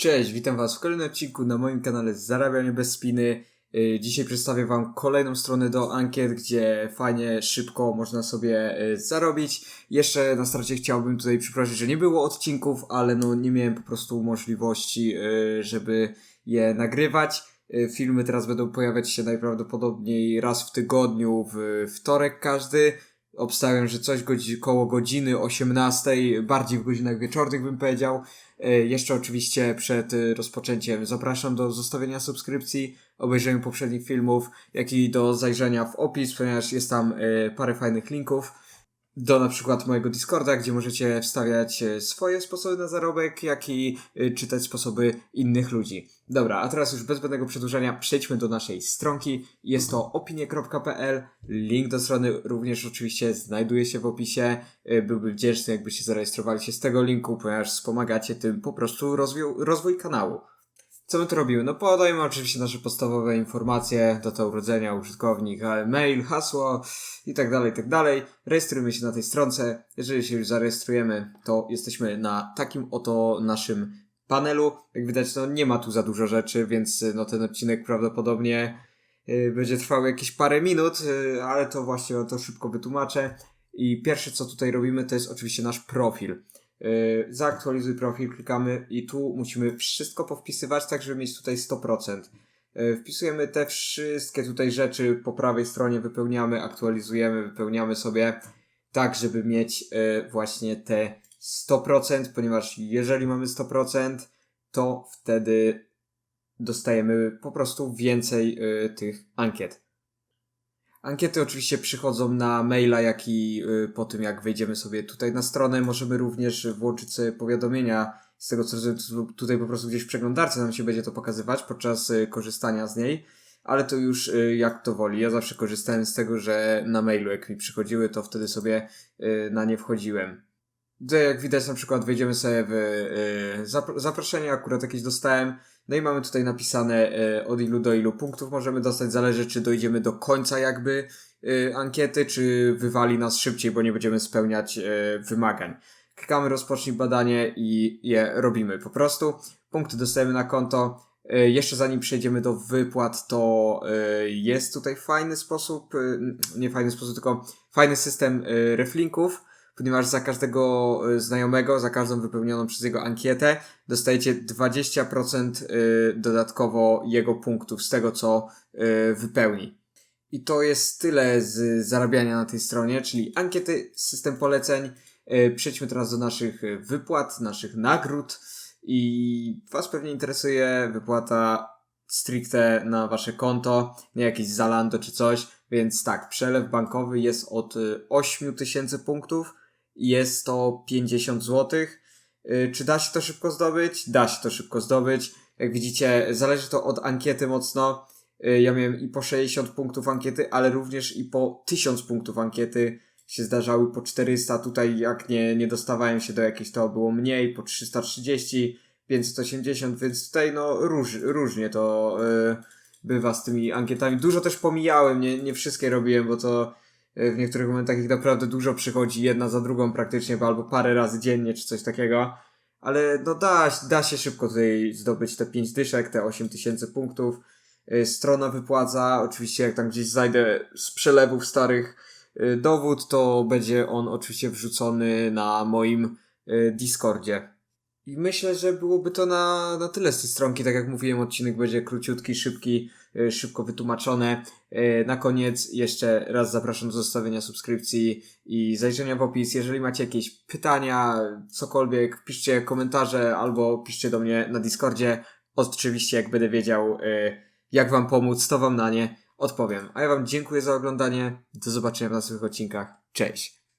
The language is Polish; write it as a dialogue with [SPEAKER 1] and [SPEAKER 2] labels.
[SPEAKER 1] Cześć, witam Was w kolejnym odcinku na moim kanale Zarabianie bez spiny. Yy, Dzisiaj przedstawię Wam kolejną stronę do ankiet, gdzie fajnie, szybko można sobie yy, zarobić. Jeszcze na starcie chciałbym tutaj przeprosić, że nie było odcinków, ale no nie miałem po prostu możliwości, yy, żeby je nagrywać. Filmy teraz będą pojawiać się najprawdopodobniej raz w tygodniu, w wtorek każdy. Obstawiam, że coś godzi- koło godziny 18, bardziej w godzinach wieczornych bym powiedział. E, Jeszcze oczywiście przed e, rozpoczęciem zapraszam do zostawienia subskrypcji, obejrzenia poprzednich filmów, jak i do zajrzenia w opis, ponieważ jest tam e, parę fajnych linków do na przykład mojego Discorda, gdzie możecie wstawiać e, swoje sposoby na zarobek, jak i e, czytać sposoby innych ludzi. Dobra, a teraz już bez zbędnego przedłużenia przejdźmy do naszej stronki. Jest to opinie.pl. Link do strony również oczywiście znajduje się w opisie. E, Byłbym wdzięczny, jakbyście zarejestrowali się z tego linku, ponieważ wspomagacie tym po prostu rozwój kanału. Co my tu robimy? No podajemy oczywiście nasze podstawowe informacje, data urodzenia, użytkownik, e, mail, hasło i tak dalej, i tak dalej. Rejestrujemy się na tej stronce. Jeżeli się już zarejestrujemy, to jesteśmy na takim oto naszym panelu. Jak widać, no nie ma tu za dużo rzeczy, więc y, no ten odcinek prawdopodobnie y, będzie trwał jakieś parę minut, y, ale to właśnie to szybko wytłumaczę. I pierwsze co tutaj robimy to jest oczywiście nasz profil. Yy, zaaktualizuj profil, klikamy i tu musimy wszystko powpisywać, tak żeby mieć tutaj 100%. Yy, wpisujemy te wszystkie tutaj rzeczy po prawej stronie, wypełniamy, aktualizujemy, wypełniamy sobie tak, żeby mieć yy, właśnie te 100%, ponieważ jeżeli mamy 100%, to wtedy dostajemy po prostu więcej tych ankiet. Ankiety oczywiście przychodzą na maila, jak i y, po tym, jak wejdziemy sobie tutaj na stronę. Możemy również włączyć sobie powiadomienia. Z tego co rozumiem, tutaj po prostu gdzieś w przeglądarce nam się będzie to pokazywać podczas y, korzystania z niej. Ale to już y, jak to woli. Ja zawsze korzystałem z tego, że na mailu, jak mi przychodziły, to wtedy sobie na nie wchodziłem. Tutaj jak widać na przykład wejdziemy sobie w y, zapro- zaproszenie, akurat jakieś dostałem. No i mamy tutaj napisane y, od ilu do ilu punktów możemy dostać. Zależy czy dojdziemy do końca jakby y, ankiety, czy wywali nas szybciej, bo nie będziemy spełniać y, wymagań. Klikamy rozpocznij badanie i je robimy po prostu. Punkty dostajemy na konto. Jeszcze zanim przejdziemy do wypłat, to jest tutaj fajny sposób, nie fajny sposób, tylko fajny system reflinków ponieważ za każdego y, znajomego, za każdą wypełnioną przez jego ankietę dostajecie 20% y, dodatkowo jego punktów z tego, co y, wypełni. I to jest tyle z zarabiania na tej stronie, czyli ankiety, system poleceń. Przejdźmy teraz do naszych wypłat, naszych nagród. I Was pewnie interesuje wypłata stricte na Wasze konto, nie jakieś Zalando czy coś. Więc tak, przelew bankowy jest od y, 8000 punktów jest to 50 zł. Czy da się to szybko zdobyć? Da się to szybko zdobyć. Jak widzicie, zależy to od ankiety mocno. Y, Ja miałem i po 60 punktów ankiety, ale również i po 1000 punktów ankiety się zdarzały po 400. Tutaj jak nie, nie dostawałem się do jakiejś, to było mniej, po 330, 580, więc tutaj no róż, różnie to y, bywa z tymi ankietami. Dużo też pomijałem, nie, nie wszystkie robiłem, bo to y, w niektórych momentach ich naprawdę dużo przychodzi, jedna za drugą praktycznie, bo albo parę razy dziennie, czy coś takiego. Ale no da, da się szybko tutaj zdobyć te 5 dyszek, te 8000 punktów. Y, Strona wypłaca, oczywiście jak tam gdzieś zajdę z przelewów starych y, dowód, to będzie on oczywiście wrzucony na moim Discordzie. I myślę, że byłoby to na, na tyle z tej stronki. Tak jak mówiłem, odcinek będzie króciutki, szybki, y, szybko wytłumaczone. Na koniec jeszcze raz zapraszam do zostawienia subskrypcji i zajrzenia w opis. Jeżeli macie jakieś pytania, cokolwiek, piszcie komentarze albo piszcie do mnie na Discordzie. Oczywiście, jak będę wiedział, y, jak wam pomóc, to wam na nie odpowiem. A ja wam dziękuję za oglądanie. Do zobaczenia w następnych odcinkach. Cześć!